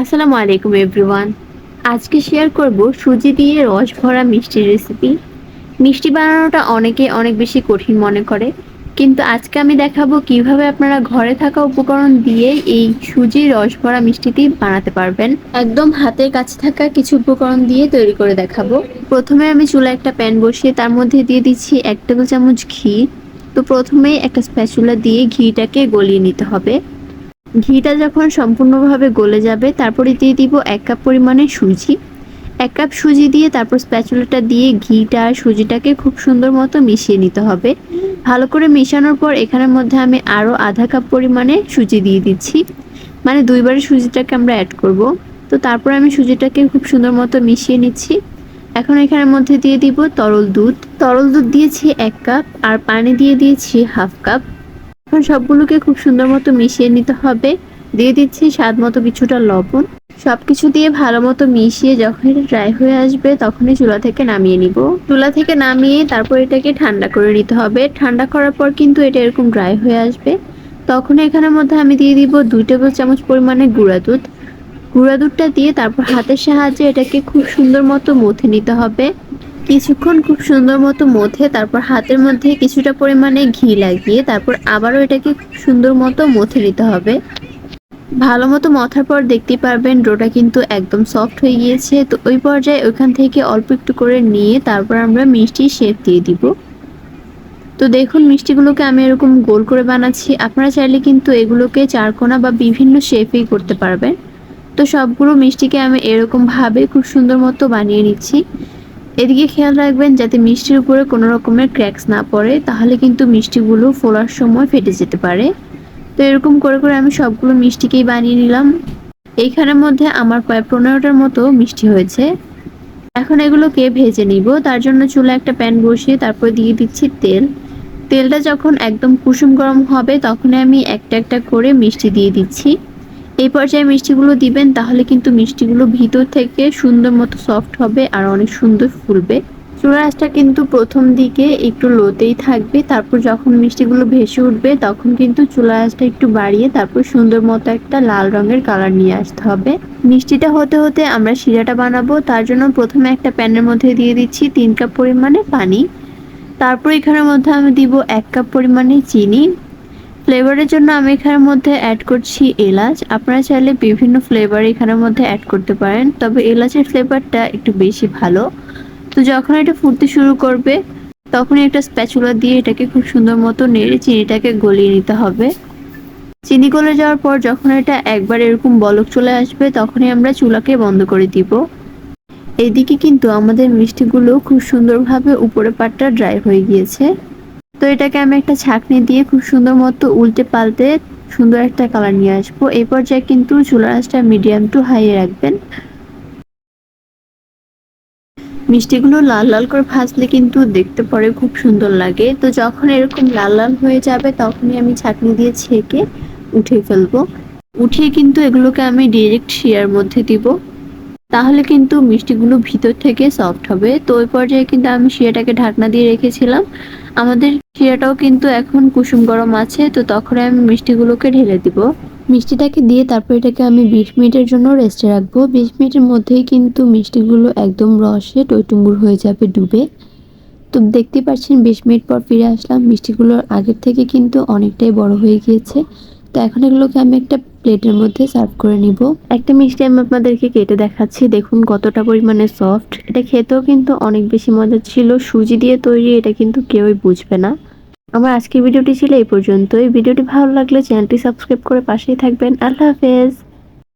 আসসালামু আলাইকুম, এভরিওয়ান। আজকে শেয়ার করব সুজি দিয়ে রস ভরা মিষ্টির রেসিপি। মিষ্টি বানানোটা অনেকে অনেক বেশি কঠিন মনে করে, কিন্তু আজকে আমি দেখাবো কীভাবে আপনারা ঘরে থাকা উপকরণ দিয়ে এই সুজি রস ভরা মিষ্টিটি বানাতে পারবেন। একদম হাতের কাছে থাকা কিছু উপকরণ দিয়ে তৈরি করে দেখাবো। প্রথমে আমি চুলা একটা প্যান বসিয়ে তার মধ্যে দিয়ে দিচ্ছি এক টেবিল চামচ ঘি। তো প্রথমেই একটা স্প্যাচুলা দিয়ে ঘিটাকে গলিয়ে নিতে হবে। ঘিটা যখন সম্পূর্ণভাবে গলে যাবে, তারপরে দিয়ে দিব এক কাপ পরিমাণে সুজি। এক কাপ সুজি দিয়ে তারপর স্প্যাচুলাটা দিয়ে ঘিটা আর সুজিটাকে খুব সুন্দর মতো মিশিয়ে নিতে হবে। ভালো করে মেশানোর পর এখানের মধ্যে আমি আরও আধা কাপ পরিমাণে সুজি দিয়ে দিচ্ছি। মানে দুইবারে সুজিটাকে আমরা অ্যাড করব। তো তারপর আমি সুজিটাকে খুব সুন্দর মতো মিশিয়ে নিচ্ছি। এখন এখানের মধ্যে দিয়ে দিব তরল দুধ। তরল দুধ দিয়েছি এক কাপ আর পানি দিয়ে দিয়েছি হাফ কাপ। এখন সবগুলোকে খুব সুন্দর মতো মিশিয়ে নিতে হবে। দিয়ে দিচ্ছি স্বাদ মতো কিছুটা লবণ। সবকিছু দিয়ে ভালো মতো মিশিয়ে যখন এটা ড্রাই হয়ে আসবে তখনই চুলা থেকে নামিয়ে নিব। চুলা থেকে নামিয়ে তারপর এটাকে ঠান্ডা করে নিতে হবে। ঠান্ডা করার পর কিন্তু এটা এরকম ড্রাই হয়ে আসবে। তখন এখানের মধ্যে আমি দিয়ে দিব দুই টেবিল চামচ পরিমাণে গুঁড়া দুধ। গুঁড়া দুধটা দিয়ে তারপর হাতের সাহায্যে এটাকে খুব সুন্দর মতো মথে নিতে হবে। কিছুক্ষণ খুব সুন্দর মতো মথে তারপর হাতের মধ্যে কিছুটা পরিমাণে ঘি লাগিয়ে, তারপর আবারও এটাকে সুন্দর মতো মথে নিতে হবে। ভালো মতো মথার পর দেখতে পারবেন ডোটা কিন্তু একদম সফট হয়ে গিয়েছে। তো ওই পর্যায়ে ওইখান থেকে অল্প একটু করে নিয়ে তারপর আমরা মিষ্টি শেপ দিয়ে দিব। তো দেখুন মিষ্টিগুলোকে আমি এরকম গোল করে বানাচ্ছি। আপনারা চাইলে কিন্তু এগুলোকে চারকোনা বা বিভিন্ন শেপেই করতে পারবেন। তো সবগুলো মিষ্টিকে আমি এরকমভাবে খুব সুন্দর মতো বানিয়ে নিচ্ছি। এদিকে খেয়াল রাখবেন, যাতে মিষ্টির উপরে কোনো রকমের ক্র্যাকস না পড়ে, তাহলে কিন্তু মিষ্টিগুলো ফোলার সময় ফেটে যেতে পারে। তো এরকম করে করে আমি সবগুলো মিষ্টিকেই বানিয়ে নিলাম। এইখানের মধ্যে আমার প্রায় পনেরোটার মতো মিষ্টি হয়েছে। এখন এগুলোকে ভেজে নিব। তার জন্য চুলা একটা প্যান বসিয়ে তারপর দিয়ে দিচ্ছি তেল। তেলটা যখন একদম কুসুম গরম হবে তখন আমি একটা একটা করে মিষ্টি দিয়ে দিচ্ছি। এই পর্যায়ে মিষ্টিগুলো দিবেন, তাহলে কিন্তু মিষ্টিগুলো ভিতর থেকে সুন্দর মতো সফট হবে আর অনেক সুন্দর ফুলবে। চুলা আঁচটা কিন্তু প্রথম দিকে একটু লোতেই থাকবে, তারপর যখন মিষ্টিগুলো ভেসে উঠবে তখন কিন্তু চুলা আঁচটা একটু বাড়িয়ে তারপর সুন্দর মতো একটা লাল রঙের কালার নিয়ে আসতে হবে। মিষ্টিটা হতে হতে আমরা শিরাটা বানাবো, তার জন্য প্রথমে একটা প্যানের মধ্যে দিয়ে দিচ্ছি তিন কাপ পরিমাণে পানি। তারপর এখানের মধ্যে আমি দিব এক কাপ পরিমাণে চিনি। ফ্লেভারের জন্য আমি এখানের মধ্যে অ্যাড করছি এলাচ। আপনারা চাইলে বিভিন্ন ফ্লেভার এখানের মধ্যে অ্যাড করতে পারেন, তবে এলাচের ফ্লেভারটা একটু বেশি ভালো। তো যখন এটা ফুটতে শুরু করবে, তখনই একটা স্প্যাচুলা দিয়ে এটাকে খুব সুন্দর মতো নেড়ে চিনিটাকে গলিয়ে নিতে হবে। চিনি গলে যাওয়ার পর যখন এটা একবার এরকম বলক চলে আসবে, তখনই আমরা চুলাকে বন্ধ করে দিব। এদিকে কিন্তু আমাদের মিষ্টিগুলো খুব সুন্দরভাবে উপরে পাটটা ড্রাই হয়ে গিয়েছে। তো এটাকে আমি একটা ছাকনি দিয়ে খুব সুন্দর মতো উল্টে পাল্টে সুন্দর একটা কালার নিয়ে আসব। এই পর্যায়ে কিন্তু চুলার আঁচটা মিডিয়াম টু হাইয়ে রাখবেন। মিষ্টিগুলো লাল লাল করে ভাজলে কিন্তু দেখতে পরে খুব সুন্দর লাগে। তো যখন এরকম লাল লাল হয়ে যাবে, তখনই আমি ছাকনি দিয়ে ছেঁকে উঠে ফেলব। উঠিয়ে কিন্তু এগুলোকে আমি ডিরেক্ট শিয়ার মধ্যে দিব। তাহলে কিন্তু মিষ্টিগুলো ভিতর থেকে সফট হবে। তো ওই পর্যায়ে কিন্তু আমি শিয়াটাকে ঢাকনা দিয়ে রেখেছিলাম। আমাদের শিরাটাও কিন্তু এখন কুসুম গরম আছে, তো তখন আমি মিষ্টিগুলোকে ঢেলে দিব। মিষ্টিটাকে দিয়ে তারপর এটাকে আমি বিশ মিনিটের জন্য রেস্টে রাখব। বিশ মিনিটের মধ্যেই কিন্তু মিষ্টিগুলো একদম রসে টইটুম্বুর হয়ে যাবে, ডুবে। তো দেখতে পাচ্ছেন, বিশ মিনিট পর ফিরে আসলাম। মিষ্টিগুলোর আগের থেকে কিন্তু অনেকটাই বড় হয়ে গিয়েছে। তো এখন এগুলোকে আমি একটা প্লেটের মধ্যে সার্ভ করে নিব। একটা মিষ্টি আমি আপনাদেরকে কেটে দেখাচ্ছি। দেখুন কতটা পরিমাণে সফট। এটা খেতেও কিন্তু অনেক বেশি মজা ছিল। সুজি দিয়ে তৈরি, এটা কিন্তু কেউই বুঝবে না। আমার আজকের ভিডিওটি ছিল এই পর্যন্ত এই ভিডিওটি ভালো লাগলে চ্যানেলটি সাবস্ক্রাইব করে পাশেই থাকবেন। আল্লাহ হাফেজ।